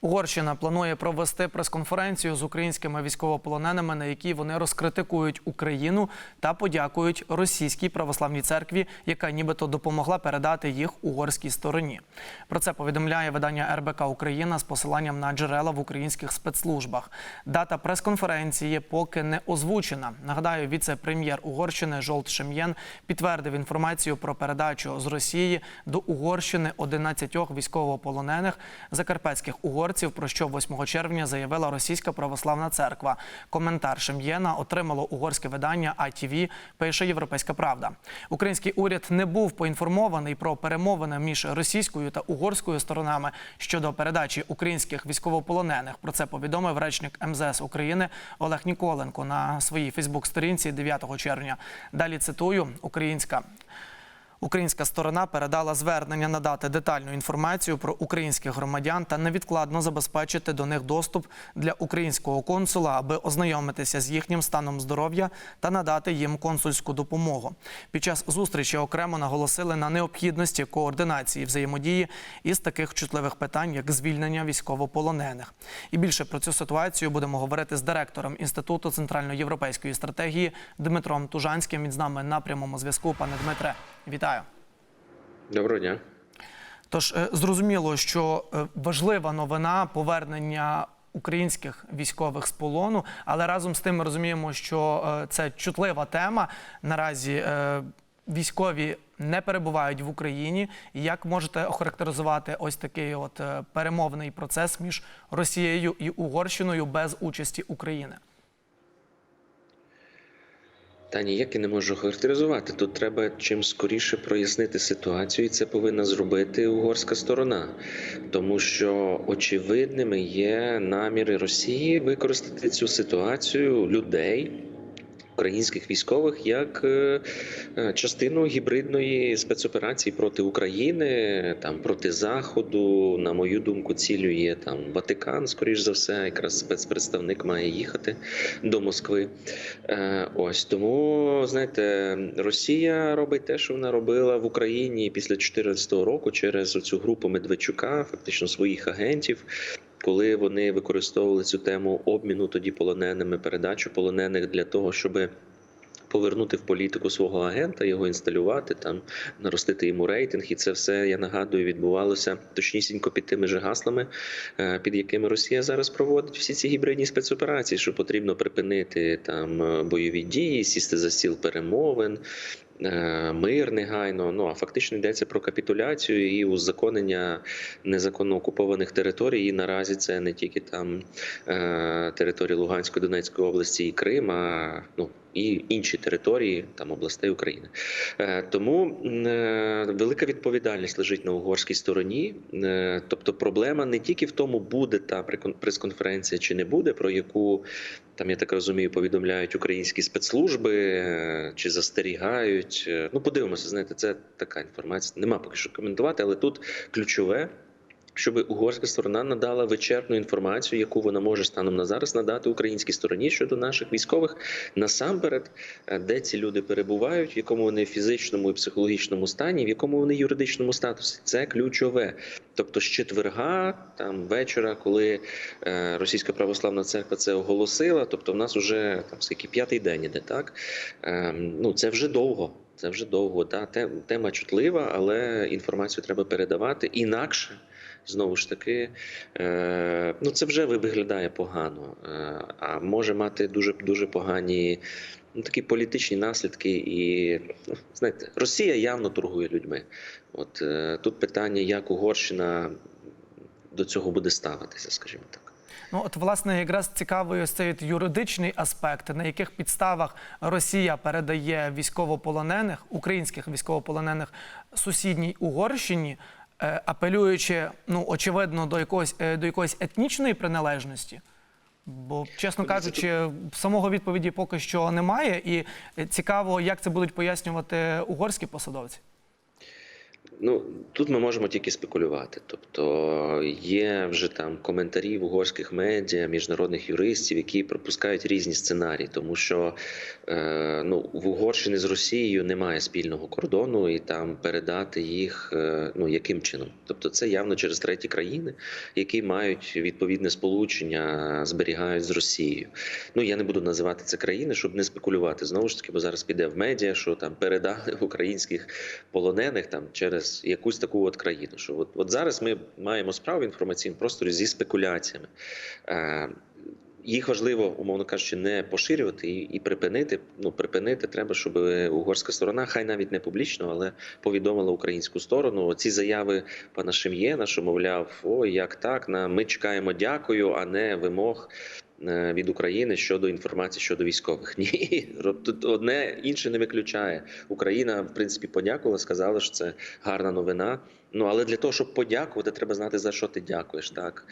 Угорщина планує провести прес-конференцію з українськими військовополоненими, на якій вони розкритикують Україну та подякують російській православній церкві, яка нібито допомогла передати їх угорській стороні. Про це повідомляє видання РБК Україна з посиланням на джерела в українських спецслужбах. Дата прес-конференції поки не озвучена. Нагадаю, віце-прем'єр Угорщини Жолт Шем'єн підтвердив інформацію про передачу з Росії до Угорщини 11 військовополонених закарпатських угорців, про що 8 червня заявила Російська православна церква. Коментар Шем'єна отримало угорське видання ITV, пише Європейська Правда. Український уряд не був поінформований про перемовини між російською та угорською сторонами щодо передачі українських військовополонених. Про це повідомив речник МЗС України Олег Ніколенко на своїй Фейсбук-сторінці 9 червня. Далі цитую: Українська. Українська сторона передала звернення надати детальну інформацію про українських громадян та невідкладно забезпечити до них доступ для українського консула, аби ознайомитися з їхнім станом здоров'я та надати їм консульську допомогу. Під час зустрічі окремо наголосили на необхідності координації взаємодії із таких чутливих питань, як звільнення військовополонених. І більше про цю ситуацію будемо говорити з директором інституту центральноєвропейської стратегії Дмитром Тужанським. Він з нами на прямому зв'язку. Пане Дмитре, вітаю. Доброго дня. Тож е, зрозуміло, що е, важлива новина повернення українських військових з полону, але разом з тим ми розуміємо, що е, це чутлива тема. Наразі військові не перебувають в Україні. Як можете охарактеризувати ось такий от перемовний процес між Росією і Угорщиною без участі України? Та ніяк я не можу характеризувати. Тут треба чим скоріше прояснити ситуацію, і це повинна зробити угорська сторона, тому що очевидними є наміри Росії використати цю ситуацію людей. Українських військових як е, е, частину гібридної спецоперації проти України, там проти Заходу. На мою думку, цілю є там Ватикан, скоріш за все, якраз спецпредставник має їхати до Москви. Е, Ось тому знаєте, Росія робить те, що вона робила в Україні після 2014 року через цю групу Медведчука, фактично своїх агентів. Коли вони використовували цю тему обміну тоді полоненими, передачу полонених для того, щоб повернути в політику свого агента, його інсталювати, там наростити йому рейтинг, і це все я нагадую відбувалося точнісінько під тими же гаслами, е, під якими Росія зараз проводить всі ці гібридні спецоперації, що потрібно припинити там е, бойові дії, сісти за стіл перемовин. е, Мир негайно, ну а фактично йдеться про капітуляцію і узаконення незаконно окупованих територій. І наразі це не тільки там території Луганської, Донецької області і Крим, ну і інші території там областей України. Е, Тому е, велика відповідальність лежить на угорській стороні. Е, Тобто, проблема не тільки в тому, буде та прес-конференція чи не буде, про яку там я так розумію, повідомляють українські спецслужби чи застерігають. Ну, подивимося, знаєте, це така інформація. Нема поки що коментувати, але тут ключове. Щоб угорська сторона надала вичерпну інформацію, яку вона може станом на зараз надати українській стороні щодо наших військових, насамперед, е, де ці люди перебувають, в якому вони фізичному і психологічному стані, в якому вони юридичному статусі. Це ключове. Тобто, з четверга, там вечора, коли е, Російська православна церква це оголосила, тобто в нас вже там скільки п'ятий день іде, так Ем, ну це вже довго. Це вже довго. Та тема чутлива, але інформацію треба передавати інакше. Знову ж таки, е, ну це вже ви- виглядає погано, е, а може мати дуже дуже погані ну, такі політичні наслідки. І ну, знаєте, Росія явно торгує людьми. От е, тут питання, як Угорщина до цього буде ставитися, скажімо так. Ну от власне якраз цікавий ось цей юридичний аспект, на яких підставах Росія передає військовополонених, українських військовополонених сусідній Угорщині, апелюючи, ну очевидно, до якогось е, до якоїсь етнічної приналежності. Бо, чесно кажучи, самого відповіді поки що немає, і е, цікаво, як це будуть пояснювати угорські посадовці. Ну тут ми можемо тільки спекулювати. Тобто є вже там коментарі в угорських медіа, міжнародних юристів, які пропускають різні сценарії, тому що е, ну в Угорщині з Росією немає спільного кордону, і там передати їх е, ну яким чином? Тобто, це явно через треті країни, які мають відповідне сполучення, зберігають з Росією. Ну я не буду називати це країни, щоб не спекулювати знову ж таки, бо зараз піде в медіа, що там передали українських полонених там через якусь таку от країну. Що от, от зараз ми маємо справу в інформаційному просторі зі спекуляціями. Е, їх важливо, умовно кажучи, не поширювати і, і припинити. Ну припинити треба, щоб угорська сторона, хай навіть не публічно, але повідомила українську сторону. Ці заяви пана Шем'єна, що мовляв, о, як так, на ми чекаємо, дякую, а не вимог від України щодо інформації щодо військових. Ні, тут одне інше не виключає. Україна, в принципі, подякувала, сказала, що це гарна новина. Ну але для того, щоб подякувати, треба знати за що ти дякуєш. Так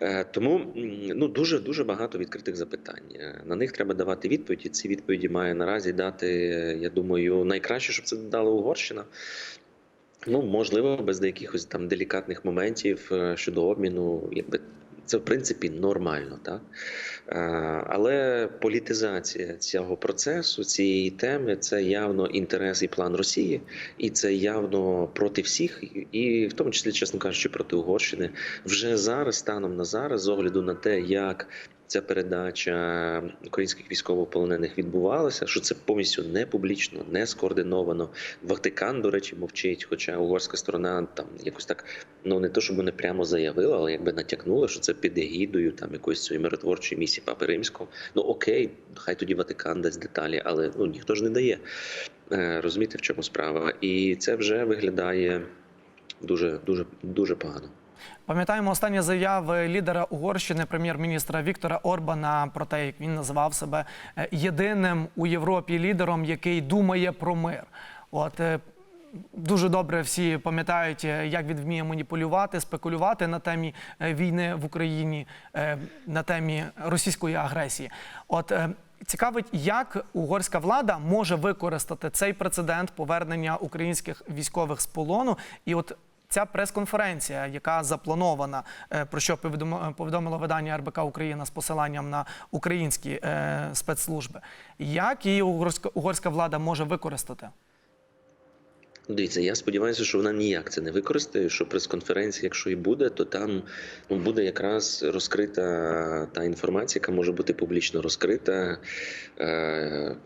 Е, тому ну дуже дуже багато відкритих запитань. Е, На них треба давати відповіді. Ці відповіді має наразі дати. е, Я думаю, найкраще, щоб це дала Угорщина. Ну можливо, без деякихось там делікатних моментів е, щодо обміну, якби це в принципі нормально, так Е, але політизація цього процесу, цієї теми, це явно інтерес і план Росії, і це явно проти всіх, і- і в тому числі, чесно кажучи, проти Угорщини. Вже зараз, станом на зараз, з огляду на те, як ця передача українських військовополонених відбувалася, що це повністю не публічно, не скоординовано. Ватикан, до речі, мовчить, хоча угорська сторона там якось так, ну не то, щоб вони прямо заявила, але якби натякнула, що це під егідою там якоїсь цієї миротворчої місії Папи Римського. Ну окей, хай тоді Ватикан дасть деталі, але ну ніхто ж не дає. Е, Розумієте, в чому справа? І це вже виглядає дуже, дуже, дуже погано. Пам'ятаємо останні заяви лідера Угорщини, прем'єр-міністра Віктора Орбана, про те, як він називав себе е, єдиним у Європі лідером, який думає про мир. От е, дуже добре всі пам'ятають, е, як він вміє маніпулювати, спекулювати на темі війни в Україні, на темі російської агресії. От Цікавить, як угорська влада може використати цей прецедент повернення українських військових з полону, і от ця прес-конференція, яка запланована, е, про що повідомило видання РБК Україна з посиланням на українські е, спецслужби, як її угорська, влада може використати? Дивіться, я сподіваюся, що вона ніяк це не використає. Що прес-конференція, якщо і буде, то там ну, буде якраз розкрита та інформація, яка може бути публічно розкрита. Е,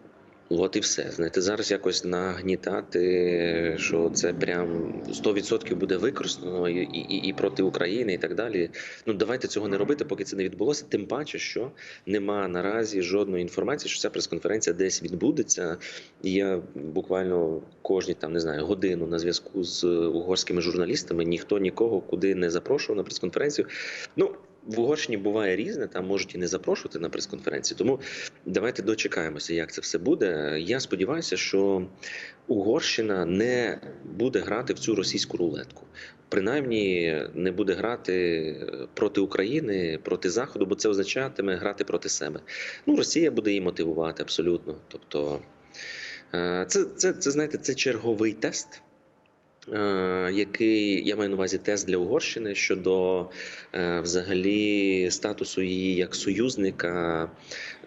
От і все. Знаєте, зараз якось нагнітати, що це прям 100% буде використано і, і, і проти України, і так далі. Ну давайте цього не робити, поки це не відбулося. Тим паче, що нема наразі жодної інформації, що ця прес-конференція десь відбудеться. Я буквально кожні там не знаю годину на зв'язку з угорськими журналістами. Ніхто нікого куди не запрошував на прес-конференцію. Ну в Угорщині буває різне, там можуть і не запрошувати на прес-конференції. Тому давайте дочекаємося, як це все буде. Я сподіваюся, що Угорщина не буде грати в цю російську рулетку. Принаймні не буде грати проти України, проти Заходу, бо це означатиме грати проти себе. Ну, Росія буде її мотивувати абсолютно. Тобто, е, це, це, це знаєте, це черговий тест. Е, Який я маю на увазі тест для Угорщини щодо е, взагалі статусу її як союзника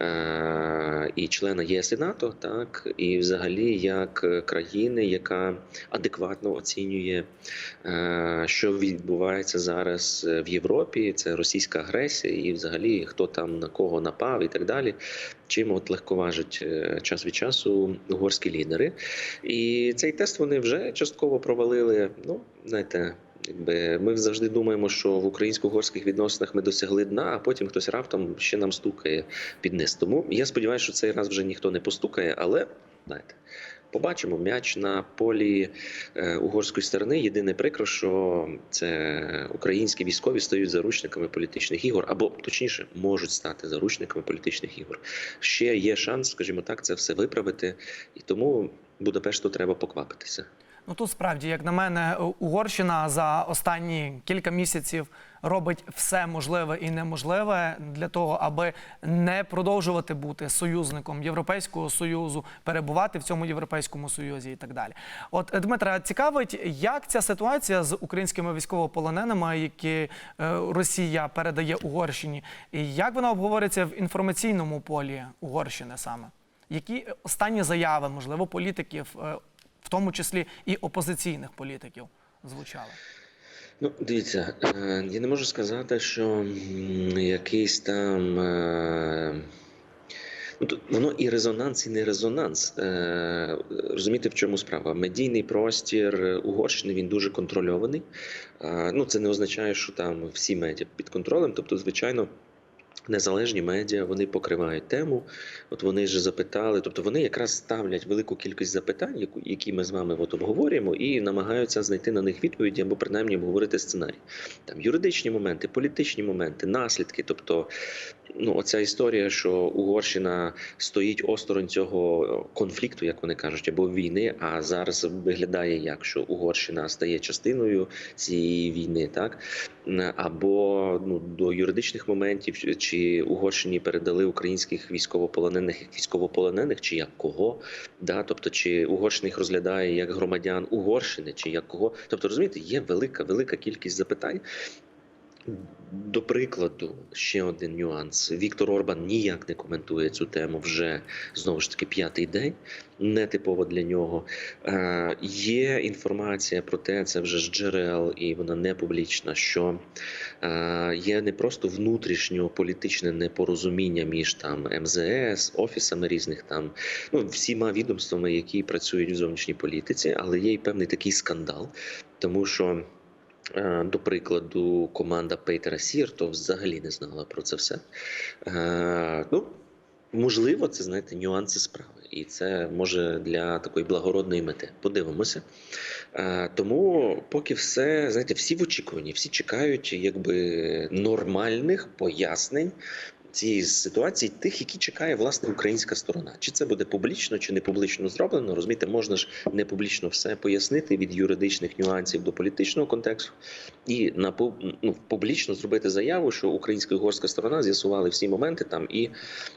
е, і члена ЄС і НАТО, так і взагалі як країни, яка адекватно оцінює, що відбувається зараз в Європі. Це російська агресія, і взагалі хто там на кого напав, і так далі. Чим от легковажать е, час від часу угорські лідери. І цей тест вони вже частково провалили. Ну, знаєте. Якби ми завжди думаємо, що в українсько-угорських відносинах ми досягли дна, а потім хтось раптом ще нам стукає під низ. Тому я сподіваюся, що цей раз вже ніхто не постукає, але знаєте, побачимо м'яч на полі е, угорської сторони. Єдине прикро, що це українські військові стають заручниками політичних ігор, або точніше можуть стати заручниками політичних ігор. Ще є шанс, скажімо так, це все виправити, і тому Будапешту треба поквапитися. Ну тут справді, як на мене, Угорщина за останні кілька місяців робить все можливе і неможливе для того, аби не продовжувати бути союзником Європейського союзу, перебувати в цьому європейському союзі і так далі. От е, Дмитра, цікавить, як ця ситуація з українськими військовополоненими, які е, Росія передає Угорщині, і як вона обговорюється в інформаційному полі Угорщини саме? Які останні заяви, можливо, політиків, е, в тому числі і опозиційних політиків, звучали? Ну, дивіться, е, я не можу сказати, що якийсь там. е, Ну, воно і резонанс, і не резонанс. Е, розумієте, в чому справа? Медійний простір Угорщини він дуже контрольований. Ну, це не означає, що там всі медіа під контролем. Тобто, звичайно, Незалежні медіа вони покривають тему. От вони ж запитали, тобто вони якраз ставлять велику кількість запитань, які ми з вами от обговорюємо, і намагаються знайти на них відповіді або принаймні обговорити сценарій. Там юридичні моменти, політичні моменти, наслідки. Тобто, ну оця історія, що Угорщина стоїть осторонь цього конфлікту, як вони кажуть, або війни. А зараз виглядає як що Угорщина стає частиною цієї війни, так або ну до юридичних моментів, чи- Угорщині передали українських військовополонених як військовополонених, чи як кого, да, тобто чи Угорщина їх розглядає як громадян Угорщини, чи як кого. Тобто, розумієте, є велика, велика кількість запитань. До прикладу, ще один нюанс. Віктор Орбан ніяк не коментує цю тему вже знову ж таки п'ятий день. Нетипово для нього. Е, є інформація про те, це вже з джерел, і вона не публічна. Що е, є не просто внутрішньополітичне непорозуміння між там МЗС, офісами різних там, ну всіма відомствами, які працюють в зовнішній політиці, але є й певний такий скандал, тому що. Е, До прикладу, команда Пейтера Сірто взагалі не знала про це все. Е, ну, можливо, це знаєте, нюанси справи, і це може для такої благородної мети. Подивимося. Е, тому, поки все, знаєте, всі в очікуванні, всі чекають якби нормальних пояснень. Цієї ситуації тих, які чекає власне українська сторона, чи це буде публічно, чи не публічно зроблено, розумієте, можна ж не публічно все пояснити від юридичних нюансів до політичного контексту, і на ну, публічно зробити заяву, що українська і угорська сторона з'ясували всі моменти там, і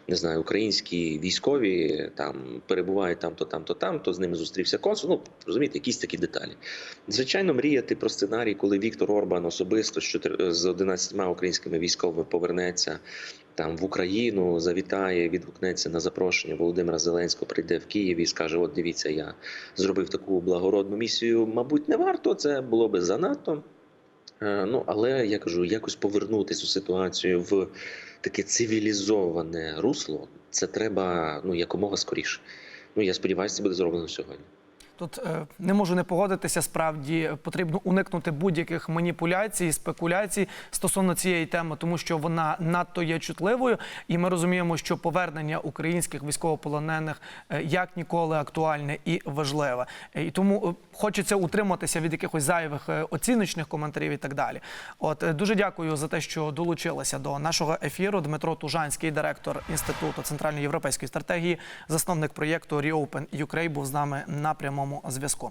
не знаю, українські військові там перебувають там, то там, то там, то з ними зустрівся консул. Ну розумієте, якісь такі деталі. Звичайно, мріяти про сценарій, коли Віктор Орбан особисто з 11 українськими військовими повернеться там в Україну, завітає, відгукнеться на запрошення Володимира Зеленського, прийде в Київ і скаже: От дивіться, я зробив таку благородну місію. Мабуть, не варто, це було би занадто. Е, Ну, але я кажу, якось повернути цю ситуацію в таке цивілізоване русло. Це треба ну якомога скоріше. Ну я сподіваюся, це буде зроблено сьогодні. Тут е, не можу не погодитися. Справді потрібно уникнути будь-яких маніпуляцій, спекуляцій стосовно цієї теми, тому що вона надто є чутливою, і ми розуміємо, що повернення українських військовополонених е, як ніколи актуальне і важливе. Е, І тому е, хочеться утриматися від якихось зайвих е, оціночних коментарів і так далі. От е, дуже дякую за те, що долучилися до нашого ефіру. Дмитро Тужанський, директор інституту центральної європейської стратегії, засновник проєкту Reopen Ukraine, був з нами на зв'язку.